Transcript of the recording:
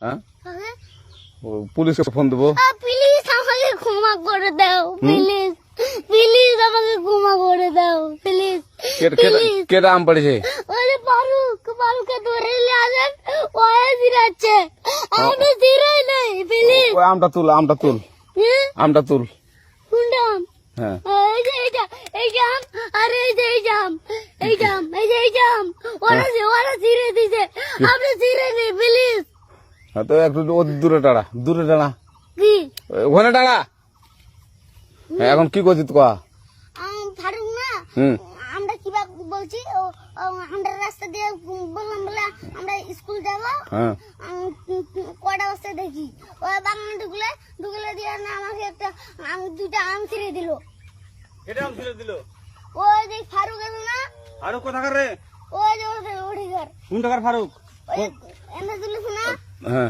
হ্যাঁ? পুলিশকে ফোন দেবো। প্লিজ আমাকে ক্ষমা করে দাও প্লিজ প্লিজ আমাকে ক্ষমা করে দাও প্লিজ কেটা কেটা- কেটা আম পড়েছে? ওই যে ফারুক ফারুককে ধরে নিয়ে আসেন ওয়ে জিরাচ্ছে। আমি জিরাই নাই প্লিজ ওই আমটা তুল আমটা তুল। আমটা তুল। কোনটা আম? হ্যাঁ। এই যে এইটা এই জাম আর এই যে এই জাম এই জাম এই যে এই জাম ওরা ওরা দিছে। আপনি জিরে নেই প্লিজ তো একটু ও দূরে টাড়া দূরে টাড়া ওখানে টাড়া হ্যাঁ এখন কি করছিস কয়া আম, ফারুক না আমরা কীভাবে বলছি আমরা রাস্তা দিয়ে বললাম বলে আমরা স্কুল যাব। হ্যাঁ। কটা বস্তা দেখি? ওই বাগানে ঢুকলে ঢুকলে দিয়ে না আমাকে একটা আম দুটা আম ছিঁড়ে দিল। এটা আম ছেড়ে দিল? ওই যে ফারুক এলো না ফারুক কোথাকার রে? ওই যে ওঠে ওঠে ঘর। কোন টাকার ফারুক? এনে দিলিস না হ্যাঁ।